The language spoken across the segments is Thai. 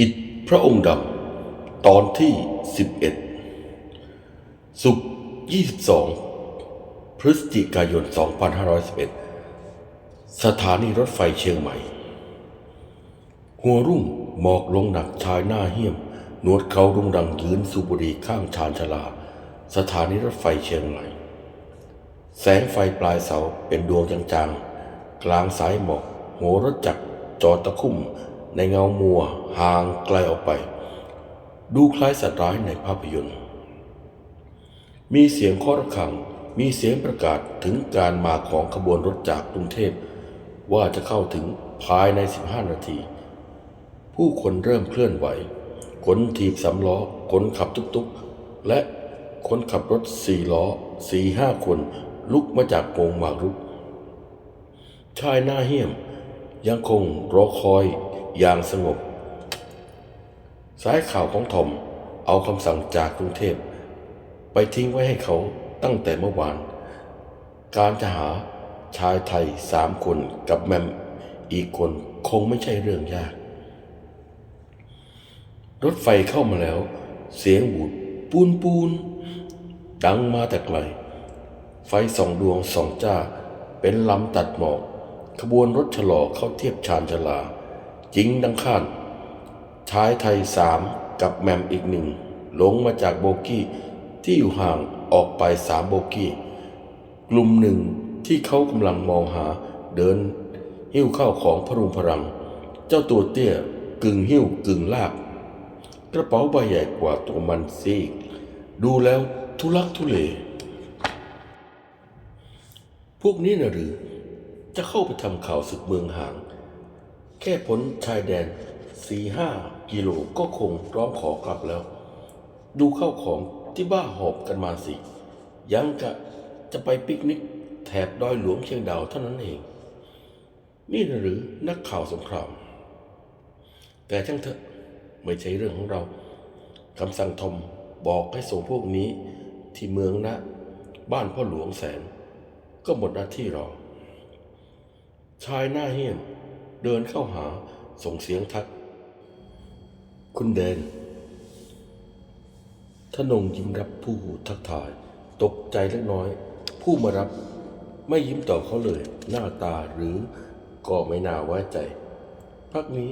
อิฐพระองค์ดำตอนที่ 11 สุกร์22 พฤศจิกายน 2511 สถานีรถไฟเชียงใหม่ หัวรุ่งหมอกลงหนักชายหน้าเหี้ยม นวดเขารุงรังยืนสูบุรีข้างชานชาลา สถานีรถไฟเชียงใหม่ แสงไฟปลายเสาเป็นดวงจางๆ กลางสายหมอก หัวรถจักรจอดตะคุ่ม ในเงามัวห่างไกลออกไป ดูคล้ายสัตว์ร้ายในภาพยนตร์ มีเสียงเคาะระฆังมีเสียงประกาศถึงการมาของขบวนรถจากกรุงเทพ ว่าจะเข้าถึงภายใน 15 นาที ผู้คนเริ่มเคลื่อนไหวคนถีบสำล้อคนขับตุกๆ และคนขับรถสี่ล้อสี่ห้าคนลุกมาจากโกงหมากรุก ชายหน้าเหี้ยม ยังคงรอคอย อย่างสงบ สายข่าวของทอมเอาคำสั่งจากกรุงเทพ ไปทิ้งไว้ให้เขาตั้งแต่เมื่อวาน การจะหาชายไทยสามคนกับแมมอีกคนคงไม่ใช่เรื่องยาก รถไฟเข้ามาแล้ว เสียงบูดปูนปูน ดังมาแต่ไกล ไฟสองดวงสองจ้าเป็นลำตัดหมอก ขบวนรถชะลอเข้าเทียบชานชาลา จริงดังคาดชายไทยสามกับแมมอีกหนึ่งลงมาจากโบกี้ที่อยู่ห่างออกไปสามโบกี้ กลุ่มหนึ่งที่เขากำลังมองหาเดิน หิ้วเข้าของพรุงพรัง เจ้าตัวเตี้ยกึ่งหิ้วกึ่งลาก กระเป๋าใบใหญ่กว่าตัวมันซีก ดูแล้วทุลักทุเล พวกนี้นะหรือ จะเข้าไปทำข่าวศึกเมืองห่าง แค่พ้นชายแดนสี่ห้ากิโลก็คงร้องขอกลับแล้ว ดูเข้าของที่บ้าหอบกันมาสิ ยังกะจะไปปิกนิกแถบดอยหลวงเชียงดาวเท่านั้นเอง นี่นะหรือนักข่าวสงคราม แต่ช่างเถอะไม่ใช่เรื่องของเราคำสั่งทอมบอกให้ส่งพวกนี้ที่เมืองนะบ้านพ่อหลวงแสน ก็หมดหน้าที่รอชายหน้าเหี้ยม เดินเข้าหาส่งเสียงทัก คุณแดนทนงยิ้มรับผู้ทักทาย ตกใจเล็กน้อย ผู้มารับไม่ยิ้มตอบเขาเลย หน้าตาหรือก็ไม่น่าไว้ใจ พักนี้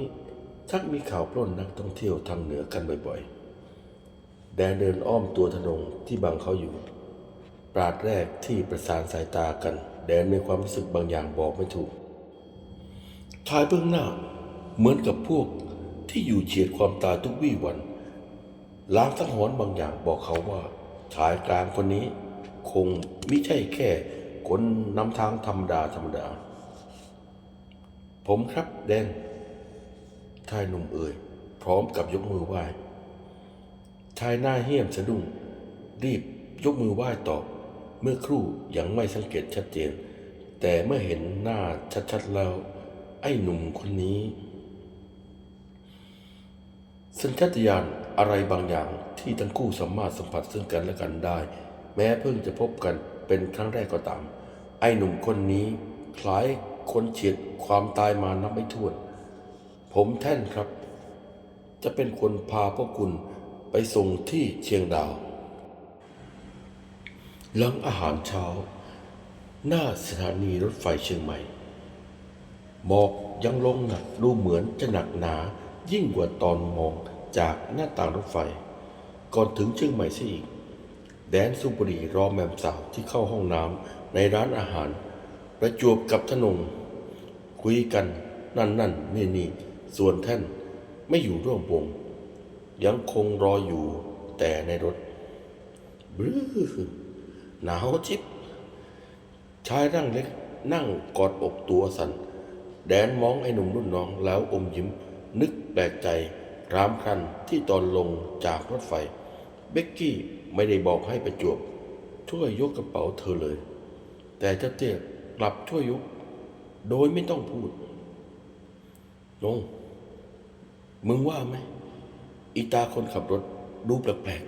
ชักมีข่าวปล้นนักท่องเที่ยวทางเหนือกันบ่อยๆ แดนเดินอ้อมตัวทนงที่บังเขาอยู่ ปราดแรกที่ประสานสายตากัน แดนมีความรู้สึกบางอย่างบอกไม่ถูก ชายเบื้องหน้าเหมือนกับพวกที่อยู่เฉียดความตายทุกวี่วัน ล้างสังหรณ์บางอย่างบอกเขาว่า ชายกลางคนนี้ คงไม่ใช่แค่คนนำทางธรรมดาธรรมดา ผมครับแดนชายหนุ่มเอ่ย พร้อมกับยกมือไหว้ชายหน้าเหี้ยมสะดุ้งรีบยกมือไหว้ตอบ เมื่อครู่ยังไม่สังเกตชัดเจน แต่เมื่อเห็นหน้าชัดๆแล้ว ไอ้หนุ่มคนนี้ สัญชาตญาณอะไรบางอย่างที่ทั้งคู่สามารถสัมผัสซึ่งกันและกันได้ แม้เพิ่งจะพบกันเป็นครั้งแรกก็ตาม ไอ้หนุ่มคนนี้ คล้ายคนเฉียดความตายมานับไม่ถ้วน ผมแท่นครับ จะเป็นคนพาพวกคุณไปส่งที่เชียงดาวหลังอาหารเช้า หน้าสถานีรถไฟเชียงใหม่ หมอกยังลงหนักดูเหมือนจะหนักหนายิ่งกว่าตอนมองจากหน้าต่างรถไฟ ก่อนถึงเชียงใหม่ซะอีก แดนสุบรีรอแมมสาวที่เข้าห้องน้ำในร้านอาหาร ประจวบกับทนง คุยกันนั่นนั่นนี่นี่ส่วนท่านไม่อยู่ร่วมวง ยังคงรออยู่แต่ในรถบื้อหนาวจิบชายร่างเล็กนั่งกอดอกตัวสัน่น แดนมองไอ้หนุ่มรุ่นน้องแล้วอมยิ้ม นึกแปลกใจรามคันที่ตอนลงจากรถไฟ เบกกี้ไม่ได้บอกให้ประจวบ ช่วยยกกระเป๋าเธอเลย แต่เจ้าเตี้ยกลับช่วยยก โดยไม่ต้องพูดลงมึงว่าไหมอีตาคนขับรถดูแปลก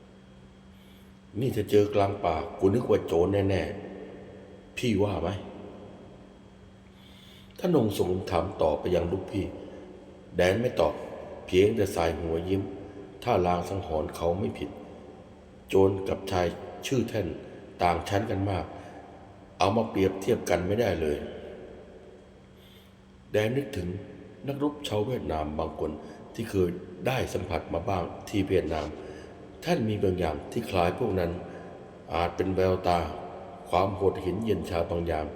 ๆ นี่ถ้าเจอกลางป่ากูนึกว่าโจรแน่ ๆ พี่ว่าไหม ท่านงส่งถามต่อไปยังลูกพี่ แดนไม่ตอบพพียงแต่สายหัวยิ้ม ถ้าลางสังหรณ์เขาไม่ผิด โจรกับชายชื่อแท่นต่างชั้นกันมาก เอามาเปรียบเทียบกันไม่ได้เลย แดนนึกถึงนักรบชาวเวียดนามบางคนที่เคยได้สัมผัสมาบ้างที่เวียดนาม ท่านมีบางอย่างที่คล้ายพวกนั้น อาจเป็นแววตา ความโหดหินเย็นชาบางอย่าง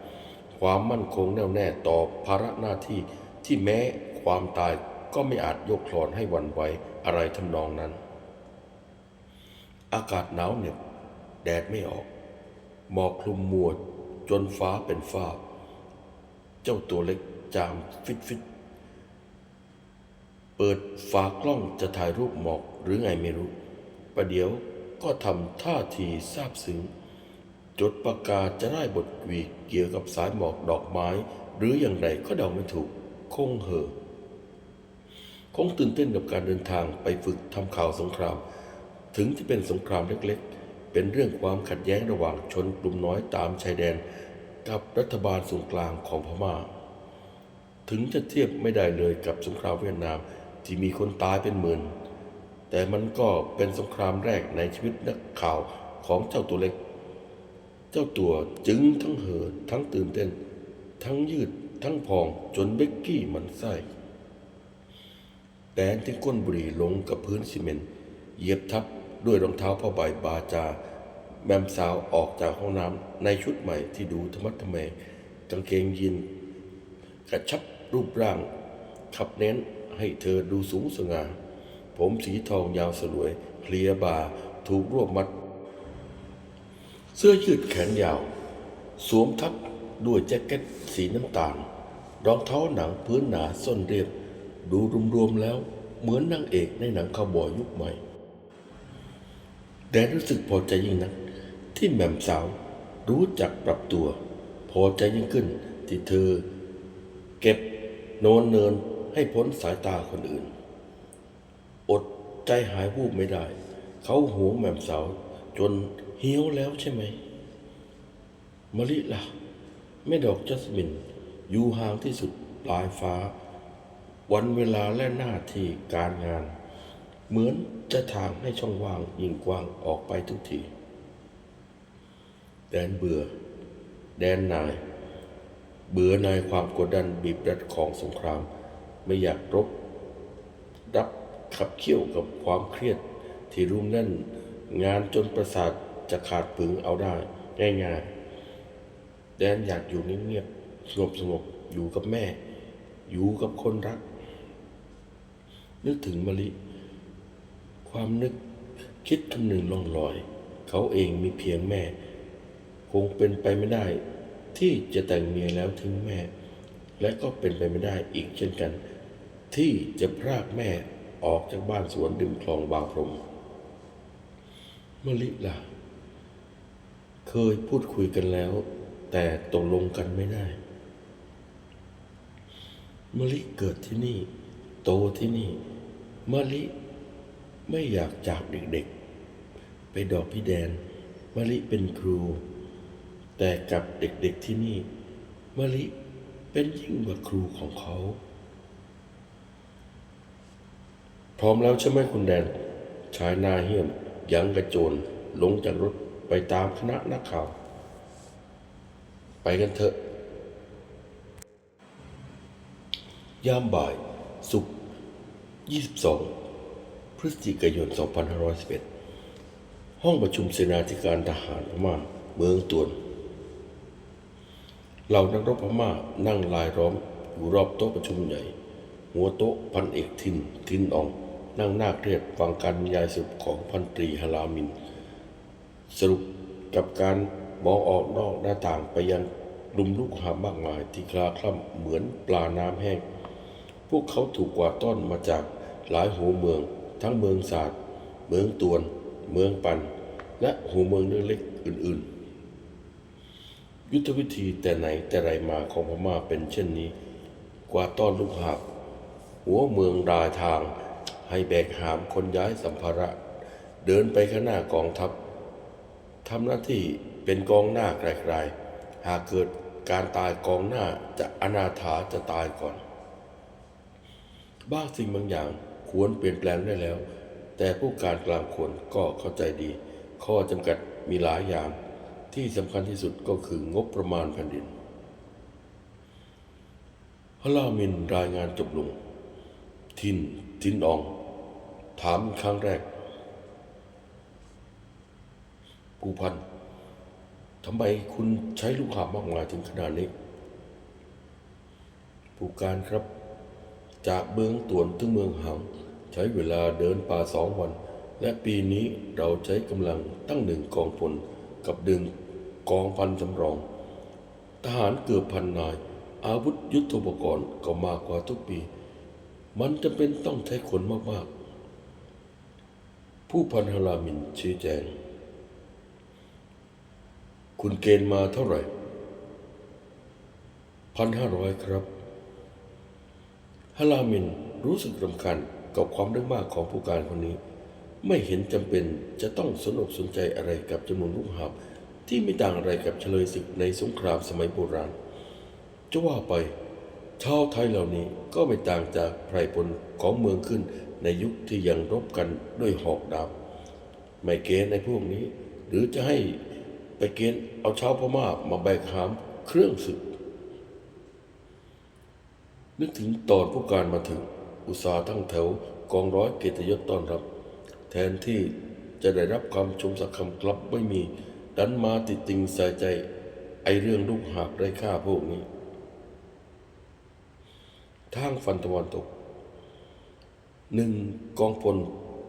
ความมั่นคงแน่วแน่ต่อภาระหน้าที่ที่แม้ความตายก็ไม่อาจยกคลอนให้วันไหวอะไรทำนองนั้น อากาศหนาวเหน็บแดดไม่ออก หมอกคลุมมัวจนฟ้าเป็นฟ้า เจ้าตัวเล็กจามฟิตฟิตเปิดฝากล้องจะถ่ายรูปหมอกหรือไงไม่รู้ประเดี๋ยวก็ทำท่าทีซาบซึ้ง จดปากกาศจะได้บทกวีเกี่ยวกับสายหมอกดอกไม้ หรืออย่างไรก็เดาไม่ถูก คงเหอคงตื่นเต้นกับการเดินทางไปฝึกทำข่าวสงคราม ถึงจะเป็นสงครามเล็กๆ เป็นเรื่องความขัดแย้งระหว่างชนกลุ่มน้อยตามชายแดน กับรัฐบาลส่วนกลางของพม่า ถึงจะเทียบไม่ได้เลยกับสงครามเวียดนามที่มีคนตายเป็นหมื่น แต่มันก็เป็นสงครามแรกในชีวิตนักข่าวของเจ้าตัวเล็ก เจ้าตัวจึงทั้งเห่อทั้งตื่นเต้น ทั้งยืดทั้งพองจนเบกกี้มันไส้แดนทิ้งก้นบุหรี่ลงกับพื้นซีเมนต์เหยียบทับด้วยรองเท้าผ้าใบบาจา แมมสาวออกจากห้องน้ำในชุดใหม่ที่ดูธรรมะทแมงกางเกงยีนกระชับรูปร่าง ขับเน้นให้เธอดูสูงสง่าผมสีทองยาวสลวย เคลียบาถูกรวบมัด เสื้อยืดแขนยาว สวมทับด้วยแจ็คเก็ตสีน้ำตาล รองเท้าหนังพื้นหนาส้นเรียบ ดูรวมๆแล้วเหมือนนางเอกในหนังคาวบอยยุคใหม่แดนรู้สึกพอใจยิ่งนัก ที่แหม่มสาวรู้จักปรับตัว พอใจยิ่งขึ้นที่เธอ เก็บโนนเนินให้พ้นสายตาคนอื่น อดใจหายวูบไม่ได้ เขาหวงแหม่มสาวจน เหี่ยวแล้วใช่ไหมมะลิล่ะแม่ดอกจัสมิน อยู่ห่างที่สุดปลายฟ้า วันเวลาและหน้าที่การงาน เหมือนจะทางให้ช่องว่างยิ่งกว้างออกไปทุกที แดนเบื่อ แดนนาย เบื่อนายความกดดันบีบรัดของสงคราม ไม่อยากรบ รับขับเคี่ยวกับความเครียดที่รุมแน่น งานจนประสาท จะขาดผึงเอาได้ง่ายๆแดนอยากอยู่เงียบๆสงบสงบๆอยู่กับแม่ อยู่กับคนรัก นึกถึงมะลิ ความนึกคิดคำหนึ่งล่องลอย เขาเองมีเพียงแม่ คงเป็นไปไม่ได้ ที่จะแต่งเมียแล้วทิ้งแม่ และก็เป็นไปไม่ได้อีกเช่นกัน ที่จะพรากแม่ออกจากบ้านสวนริมคลองบางพรมมะลิล่ะ เคยพูดคุยกันแล้ว แต่ตกลงกันไม่ได้มะลิเกิดที่นี่ โตที่นี่มะลิไม่อยากจากเด็กๆ ไปดอกพี่แดนมะลิเป็นครู แต่กับเด็กๆที่นี่มะลิเป็นยิ่งกว่าครูของเขา พร้อมแล้วใช่ไหมคุณแดนชายนาเหี้ยม ยังกระโจนลงจากรถ ไปตามคณะนักข่าว ไปกันเถอะ ยามบ่าย สุก22 พฤศจิกายน 2511 ห้องประชุมเสนาธิการทหารพม่าเมืองตวนเหล่านักรบพม่านั่งลายล้อมอยู่รอบโต๊ะประชุมใหญ่ หัวโต๊ะพันเอกทิน ทินออง นั่งหน้าเครียดฟังการบรรยายสรุปของพันตรีฮารามิน สรุปกับการมองออกนอกหน้าต่างไปยังลุมลูกหามากมายที่คลาคล่ำเหมือนปลาน้ำแห้ง พวกเขาถูกกวาดต้อนมาจากหลายหัวเมือง ทั้งเมืองศาสตร์ เมืองตวน เมืองปัน และหัวเมืองเล็กๆอื่นๆ ยุทธวิธีแต่ไหนแต่ไรมาของพม่าเป็นเช่นนี้ กว่าต้อนลูกหาบหัวเมืองรายทาง ให้แบกหามคนย้ายสัมภาระ เดินไปข้างหน้ากองทัพ ทำหน้าที่เป็นกองหน้าไกลๆ หากเกิดการตายกองหน้าจะอนาถาจะตายก่อน บางสิ่งบางอย่างควรเปลี่ยนแปลงได้แล้ว แต่ผู้การกลางควรก็เข้าใจดี ข้อจำกัดมีหลายอย่างที่สำคัญที่สุดก็คืองบประมาณแผ่นดินฮลามินรายงานจบลง ทิน ทินออง ถามครั้งแรก กูพันทำไมคุณใช้ลูกหาบมากมายถึงขนาดนี้ ผู้การครับ จากเมืองตวนถึงเมืองหางใช้เวลาเดินป่าสองวัน และปีนี้เราใช้กำลังตั้งหนึ่งกองพลกับดึงกองพันสำรอง ทหารเกือบพันนาย อาวุธยุทโธปกรณ์ก็มากกว่าทุกปี มันจำเป็นต้องใช้คนมากๆ ผู้พันฮารามินชี้แจง คุณเกณฑ์มาเท่าไหร่พันห้าร้อยครับฮารามินรู้สึกรำคาญกับความเรื่องมากของผู้การคนนี้ ไม่เห็นจำเป็นจะต้องสนอกสนใจอะไรกับจำนวนลูกหาบที่ไม่ต่างอะไรกับเฉลยศึกในสงครามสมัยโบราณ จะว่าไปชาวไทยเหล่านี้ก็ไม่ต่างจากไพรพลของเมืองขึ้นในยุคที่ยังรบกันด้วยหอกดาบ ไม่เกณฑ์ในพวกนี้ หรือจะให้ ไปเกณฑ์เอาชาวพม่ามาแบกหามเครื่องศึก นึกถึงตอนผู้การมาถึง อุตสาทั้งแถวกองร้อยเกียรติยศต้อนรับ แทนที่จะได้รับความชมสักคำกลับไม่มี ดันมาติดติงใส่ใจไอเรื่องลูกหาบไร้ค่าพวกนี้ ทางฟันตะวันตกหนึ่งกองพล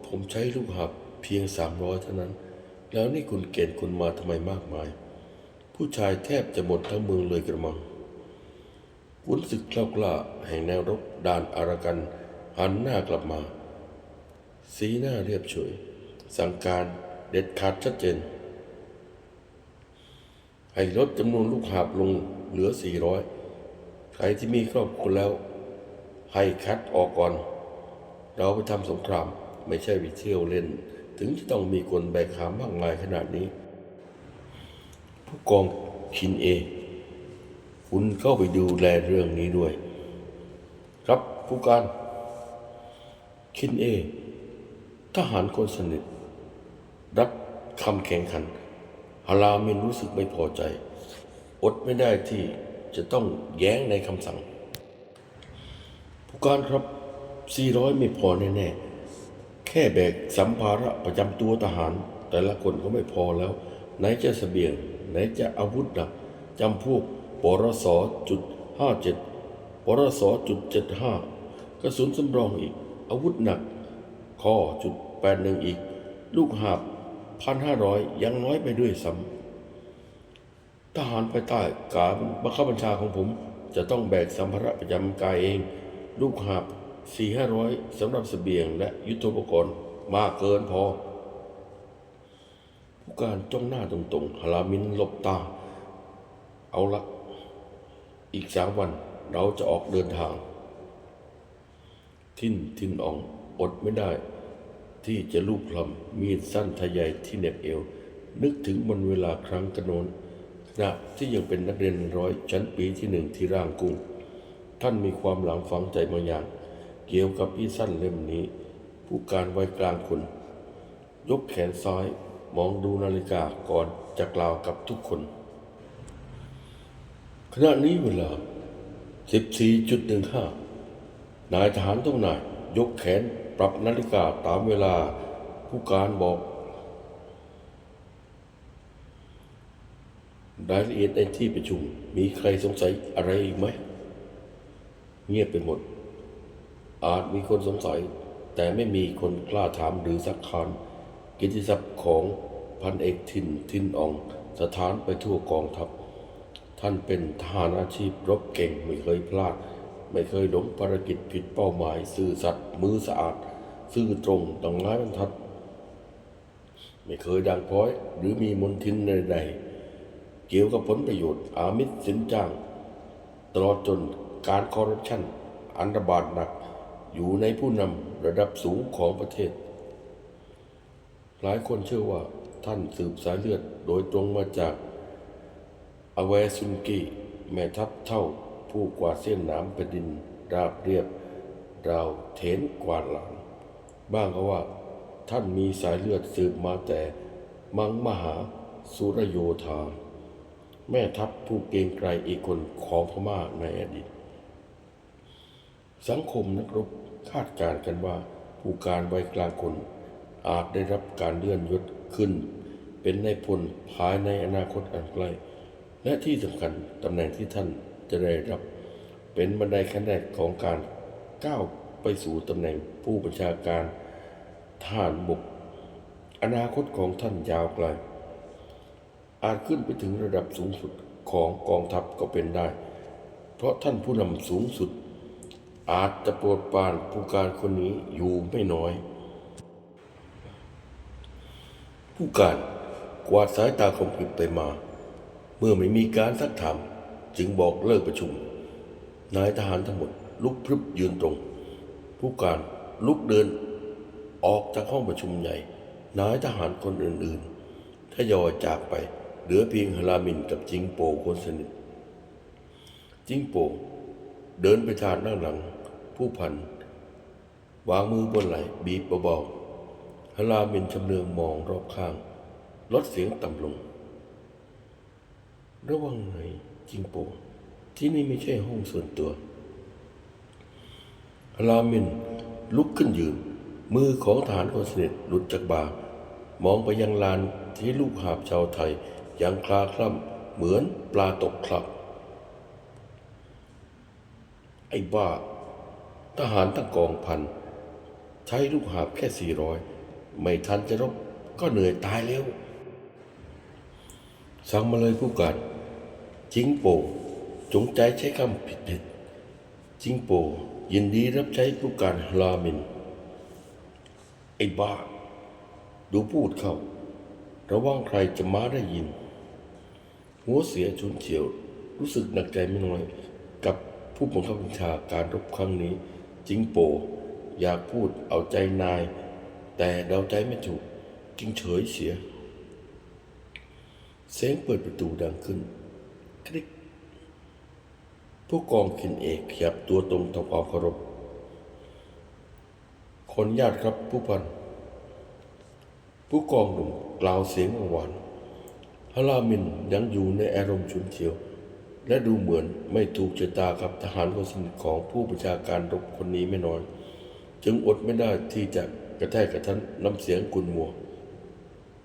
ผมใช้ลูกหาบเพียงสามร้อยเท่านั้น แล้วนี่คุณเกณฑ์คุณมาทำไมมากมาย ผู้ชายแทบจะหมดทั้งเมืองเลยกระมังวุ้นศึกกล้ากล้าแห่งแนวรบด่านอารากันหันหน้ากลับมา สีหน้าเรียบเฉย สั่งการเด็ดขาดชัดเจน ให้ลดจำนวนลูกหาบลงเหลือ 400 ใครที่มีครอบครัวแล้ว ให้คัดออกก่อน เราไปทำสงครามไม่ใช่ไปเที่ยวเล่น ถึงจะต้องมีคนแบกหามมากมายขนาดนี้ ผู้กองคินเอ คุณเข้าไปดูแลเรื่องนี้ด้วย ครับผู้การคินเอ ทหารคนสนิท รับคำแข่งขันฮารามินรู้สึกไม่พอใจ อดไม่ได้ที่จะต้องแย้งในคำสั่ง ผู้การครับ 400 ไม่พอแน่ๆ แค่แบกสัมภาระประจำตัวทหาร แต่ละคนก็ไม่พอแล้ว ไหนจะเสบียง ไหนจะอาวุธหนักจำพวกปรสจุดห้าเจ็ดปรสจุดเจ็ดห้ากระสุนสำรองอีก อาวุธหนัก ข้อจุดแปดหนึ่งอีก ลูกหาบพันห้าร้อยยังน้อยไปด้วยซ้ำทหารภายใต้การบังคับบัญชาของผม จะต้องแบกสัมภาระประจำกายเอง ลูกหาบ สี่ห้าร้อยสำหรับเสบียงและยุทโธปกรณ์มากเกินพอ ผู้การจ้องหน้าตรงๆฮารามินหลบตา เอาละ อีกสามวันเราจะออกเดินทาง ทิ้นทิ้นอองอดไม่ได้ ที่จะลูกคลำมีดสั้นทะใยายที่เหน็บเอว นึกถึงวันเวลาครั้งกระโนนขณะที่ยังเป็นนักเรียนร้อยชั้นปีที่หนึ่งที่ร่างกุ้ง ท่านมีความหลังฝังใจบางอย่าง เกี่ยวกับอีสั้นเล่มนี้ ผู้การไว้กลางคน ยกแขนซ้ายมองดูนาฬิกาก่อนจะกล่าวกับทุกคน ขณะนี้เวลา 14.15 นายทหารต้องนายยกแขนปรับนาฬิกาตามเวลาผู้การบอกรายละเอียดในที่ประชุมมีใครสงสัยอะไรอีกไหม เงียบไปหมด อาจมีคนสงสัย แต่ไม่มีคนกล้าถามหรือสักคานกิติศัพท์ของพันเอกทินทินออง สถานไปทั่วกองทัพ ท่านเป็นทหารอาชีพรบเก่งไม่เคยพลาด ไม่เคยหลงภารกิจผิดเป้าหมาย ซื่อสัตย์มือสะอาด ซื่อตรงต้องไม้บรรทัด ไม่เคยด่างพ้อยหรือมีมนทินใดๆเกี่ยวกับผลประโยชน์อามิตสินจ้าง ตลอดจนการคอร์รัปชันอันระบาดหนัก อยู่ในผู้นำระดับสูงของประเทศ หลายคนเชื่อว่าท่านสืบสายเลือดโดยตรงมาจากอเวซุนกีแม่ทัพเท่าผู้กวาดเส้นน้ำแผ่นดิน ราบเรียบราวเถนกวาดหลานบ้างก็ว่าท่านมีสายเลือดสืบมาแต่มังมหาสุรโยธา แม่ทัพผู้เกงไกรอีกคนของพม่าในอดีต สังคมนักรบคาดการณ์กันว่า ผู้การวัยกลางคน อาจได้รับการเลื่อนยศขึ้น เป็นนายพลภายในอนาคตอันใกล้ และที่สำคัญตำแหน่งที่ท่านจะได้รับ เป็นบันไดขั้นแรกของการก้าวไปสู่ตำแหน่งผู้บัญชาการทหารบก อนาคตของท่านยาวไกล อาจขึ้นไปถึงระดับสูงสุดของกองทัพก็เป็นได้ เพราะท่านผู้นำสูงสุด อาจจะโปรดปรานผู้การคนนี้อยู่ไม่น้อย ผู้การกวาดสายตาของผิดไปมา เมื่อไม่มีการสักถามจึงบอกเลิกประชุม นายทหารทั้งหมดลุกพรึบยืนตรง ผู้การลุกเดินออกจากห้องประชุมใหญ่ นายทหารคนอื่นๆทยอยจากไป เหลือเพียงฮารามินกับจิงโปคนสนิทจิงโปเดินไปทางด้านหลัง ผู้พัน วางมือบนไหล่บีบเบาๆฮลารามินชำเลืองมองรอบข้าง ลดเสียงต่ำลง ระวังหน่อยจิงโป ที่นี่ไม่ใช่ห้องส่วนตัวฮลารามินลุกขึ้นยืน มือของทหารคนสนิทหลุดจากบ่ามองไปยังลานที่ลูกหาบชาวไทยยังคลาคล่ำเหมือนปลาตกคลักไอ้บ้า ทหารตั้งกองพัน ใช้ลูกหาบแค่สี่ร้อยไม่ทันจะรบก็เหนื่อยตายแล้ว สั่งมาเลยผู้การจิงโป จงใจใช้คำผิดผิดๆจิงโป ยินดีรับใช้ผู้การฮามิน ไอ้บ้า ดูพูดเข้า ระวังใครจะมาได้ยิน หัวเสียชนเฉียว รู้สึกหนักใจไม่น้อยกับผู้บังคับบัญชาการรบครั้งนี้ จิงโป อยากพูดเอาใจนาย แต่เดาใจไม่ถูกจึงเฉยเสีย เสียงเปิดประตูดังขึ้น คลิก ผู้กองขินเอกขยับตัวตรงทำความเคารพคนญาติครับผู้พัน ผู้กองหนุ่มกล่าวเสียงหวานฮารามินยังอยู่ในอารมณ์ฉุนเฉียว และดูเหมือนไม่ถูกชะตากับทหารคนสนิทของผู้บัญชาการรบคนนี้ไม่น้อย จึงอดไม่ได้ที่จะกระแทกกระทันน้ำเสียงกุนมัว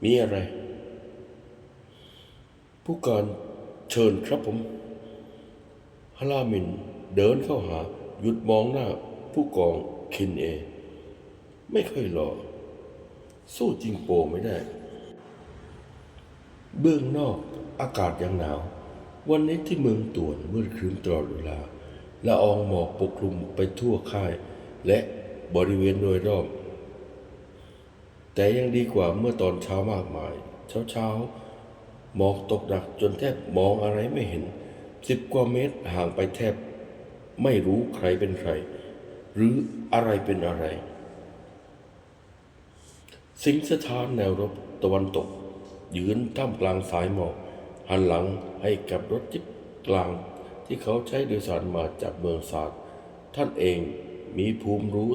มีอะไร ผู้การเชิญครับผมฮารามินเดินเข้าหา หยุดมองหน้าผู้กองคินเอ ไม่ค่อยหล่อสู้จริงโปไม่ได้ เบื้องนอกอากาศยังหนาว วันนี้ที่เมืองต่วนมืดครึ้มตลอดเวลาละอองหมอกปกคลุมไปทั่วค่าย และบริเวณโดยรอบ แต่ยังดีกว่าเมื่อตอนเช้ามากมาย เช้าเช้าๆหมอกตกหนักจนแทบมองอะไรไม่เห็นสิบกว่าเมตรห่างไปแทบ ไม่รู้ใครเป็นใคร หรืออะไรเป็นอะไร สิงสถานแนวรบตะวันตก ยืนท่ามกลางสายหมอก หันหลังให้กับรถจิบกลางที่เขาใช้โดยสารมาจากเมืองศาสตร์ ท่านเองมีภูมิรู้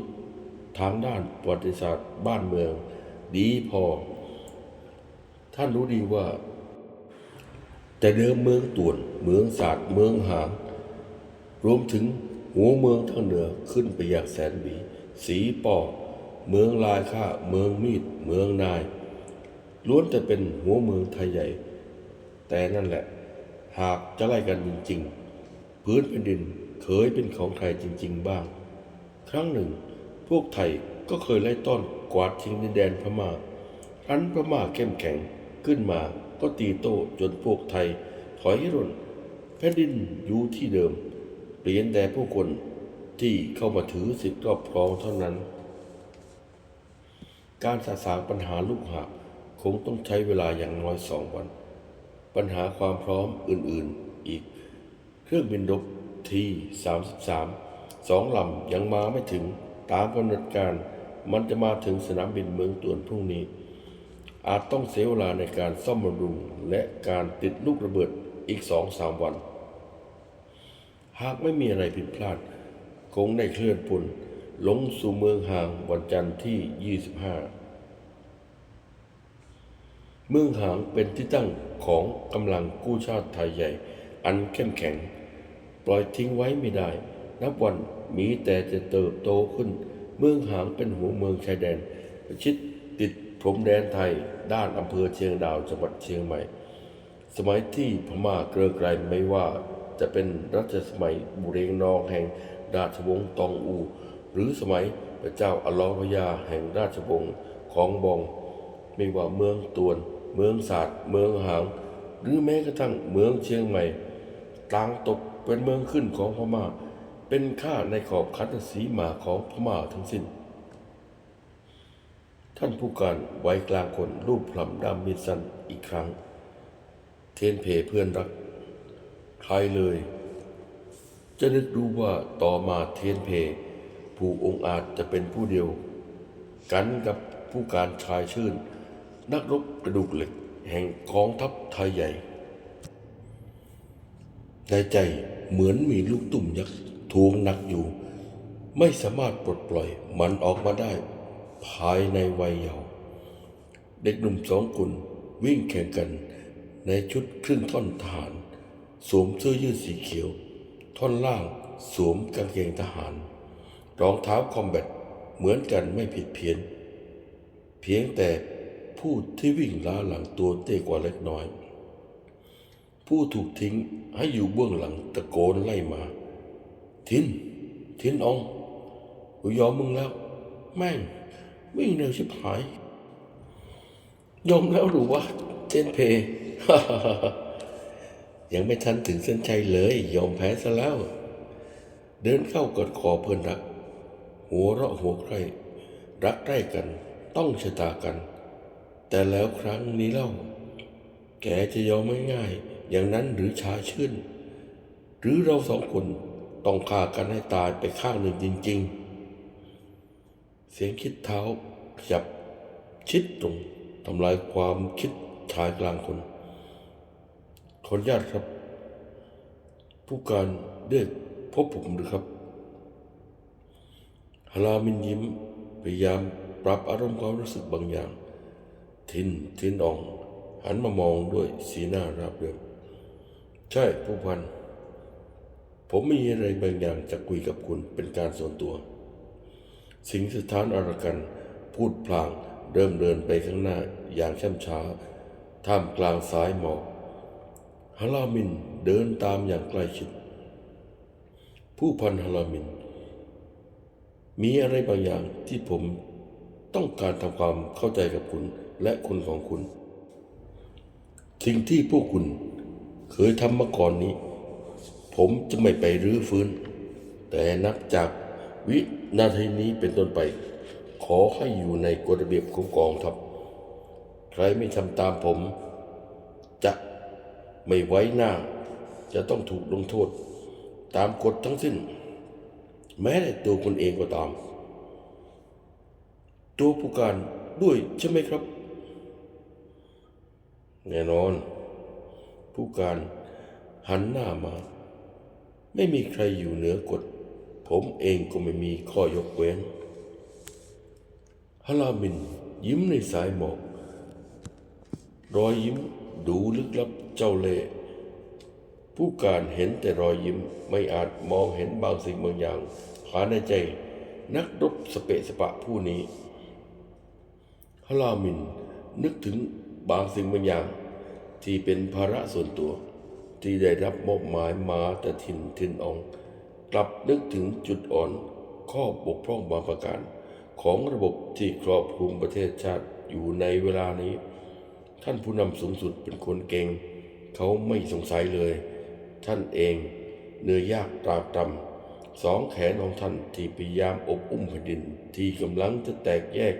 ทางด้านประวัติศาสตร์บ้านเมือง ดีพอ ท่านรู้ดีว่า แต่เดิมเมืองต่วน เมืองศาสตร์เมืองหาง รวมถึงหัวเมืองทางเหนือขึ้นไปอย่างแสนบีสีปอเมืองลายข้าเมืองมีด เมืองนาย ล้วนแต่เป็นหัวเมืองไทยใหญ่ แต่นั่นแหละ หากจะไล่กันจริงๆ พื้นแผ่นดินเคยเป็นของไทยจริง ๆ บ้าง ครั้งหนึ่ง พวกไทยก็เคยไล่ต้อนกวาดชิงดินแดนพม่าครั้นพม่าเข้มแข็งขึ้นมาก็ตีโต้จนพวกไทย ถอยร่นแผ่นดินอยู่ที่เดิม เปลี่ยนแต่ผู้คนที่เข้ามาถือสิทธิ์ครอบครองเท่านั้น การสะสางปัญหาลูกหาบคงต้องใช้เวลาอย่างน้อยสองวัน ปัญหาความพร้อมอื่นๆอีก เครื่องบินรบที33สองลำยังมาไม่ถึงตามกำหนดการมันจะมาถึงสนามบินเมืองต่วนพรุ่งนี้ อาจต้องเสียเวลาในการซ่อมบำรุง และการติดลูกระเบิดอีกสองสามวัน หากไม่มีอะไรผิดพลาด คงได้เคลื่อนพลลงสู่เมืองห่างวันจันทร์ที่ 25 เมืองหางเป็นที่ตั้งของกำลังกู้ชาติไทยใหญ่ อันเข้มแข็ง ปล่อยทิ้งไว้ไม่ได้ นับวันมีแต่จะเติบโตขึ้น เมืองหางเป็นหัวเมืองชายแดน ประชิดติดพรมแดนไทย ด้านอำเภอเชียงดาวจังหวัดเชียงใหม่ สมัยที่พม่าเกลือไกลไม่ว่าจะเป็นรัชสมัยบุเรงนองแห่งราชวงศ์ตองอู หรือสมัยพระเจ้าอลอพยาแห่งราชวงศ์ของบอง ไม่ว่าเมืองตวน เมืองศาสตร์เมืองหาง หรือแม้กระทั่งเมืองเชียงใหม่ต่างตกเป็นเมืองขึ้นของพม่า เป็นข้าในขอบคันสีมาของพม่าทั้งสิ้น ท่านผู้การไว้กลางคนรูปพลำดำมีสันอีกครั้ง เทนเพเพื่อนรัก ใครเลย จะนึกดูว่าต่อมาเทนเพ ผู้องค์อาจจะเป็นผู้เดียว กันกับผู้การชายชื่น นักรบกระดูกเหล็กแห่งกองทัพไทยใหญ่ ในใจเหมือนมีลูกตุ่มยักษ์ทวงหนักอยู่ ไม่สามารถปลดปล่อยมันออกมาได้ ภายในวัยเยาว์เด็กหนุ่มสองคนวิ่งแข่งกันในชุดครึ่งท่อนทหาร สวมเสื้อยืดสีเขียว ท่อนล่างสวมกางเกงทหาร รองเท้าคอมแบทเหมือนกันไม่ผิดเพี้ยน เพียงแต่ ผู้ที่วิ่งล้าหลังตัวเต้กว่าเล็กน้อย ผู้ถูกทิ้งให้อยู่เบื้องหลังตะโกนไล่มา ทิน ทินองกูยอมมึงแล้ว แม่ง วิ่งเร็วชิบหาย ยอมแล้วหรือว่าเจนเพยังไม่ทันถึงเส้นชัยเลย ยอมแพ้ซะแล้ว เดินเข้ากอดคอเพื่อนรัก หัวเราะหัวใครรักใกล้กัน ต้องชะตากัน แต่แล้วครั้งนี้เล่า แกจะยอมไม่ง่าย อย่างนั้นหรือชาชื่น หรือเราสองคนต้องฆ่ากันให้ตายไปข้างหนึ่งจริง ๆ เสียงคิดเท้าขยับชิดตรงทำลายความคิดชายกลางคนขออนุญาตครับ ผู้การเรียกพบผมหรือครับฮารามินยิ้มพยายามปรับอารมณ์ความรู้สึกบางอย่าง ทินทินอองหันมามองด้วยสีหน้าราบเรียบใช่ผู้พัน ผมมีอะไรบางอย่างจะคุยกับคุณเป็นการส่วนตัว สิงห์สถานอรกันพูดพลางเริ่มเดินไปข้างหน้าอย่างช่ำช้า ท่ามกลางสายหมอกฮารามินเดินตามอย่างใกล้ชิด ผู้พันฮารามิน มีอะไรบางอย่างที่ผม ต้องการทำความเข้าใจกับคุณและคนของคุณ สิ่งที่พวกคุณเคยทำมาก่อนนี้ ผมจะไม่ไปรื้อฟื้น แต่นับจากวินาทีนี้เป็นต้นไป ขอให้อยู่ในกฎระเบียบของกองทัพใครไม่ทำตามผม จะไม่ไว้หน้า จะต้องถูกลงโทษ ตามกฎทั้งสิ้น แม้แต่ตัวคุณเองก็ตาม ตัวผู้การด้วยใช่ไหมครับ แน่นอน ผู้การหันหน้ามา ไม่มีใครอยู่เหนือกฎ ผมเองก็ไม่มีข้อยกเว้นฮาลามินยิ้มในสายหมอก รอยยิ้มดูลึกลับเจ้าเล่ผู้การเห็นแต่รอยยิ้มไม่อาจมองเห็นบางสิ่งบางอย่างภายในใจ นักรบสเปะสปะผู้นี้ ฮาลามินนึกถึงบางสิ่งบางอย่าง ที่เป็นภาระส่วนตัว ที่ได้รับมอบหมายมาแต่ทิ่นทิ่นออง กลับนึกถึงจุดอ่อนข้อบกพร่องบางประการ ของระบบที่ครอบคลุมประเทศชาติอยู่ในเวลานี้ ท่านผู้นำสูงสุดเป็นคนเก่ง เขาไม่สงสัยเลย ท่านเองเหนื่อยยากตรากตำสองแขนของท่านที่พยายามอบอุ้มแผ่นดินที่กำลังจะแตกแยก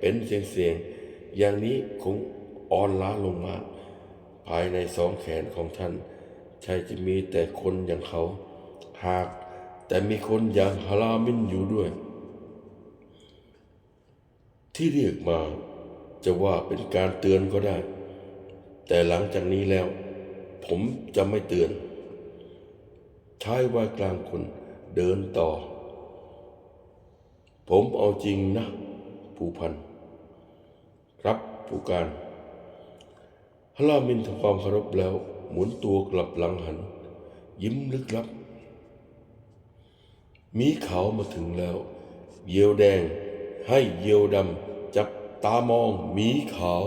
เป็นเสียงๆอย่างนี้คงอ่อนล้าลงมาก ภายในสองแขนของท่านใช่จะมีแต่คนอย่างเขา หากแต่มีคนอย่างฮารามินอยู่ด้วย ที่เรียกมาจะว่าเป็นการเตือนก็ได้ แต่หลังจากนี้แล้ว ผมจะไม่เตือนชายวัยกลางคนเดินต่อ ผมเอาจริงนะ ผู้พัน ครับผู้การฮารามินทำความเคารพแล้ว หมุนตัวกลับหลังหัน ยิ้มลึกลับ มีขาวมาถึงแล้ว เยียวแดง ให้เยียวดำจับตามองมีขาว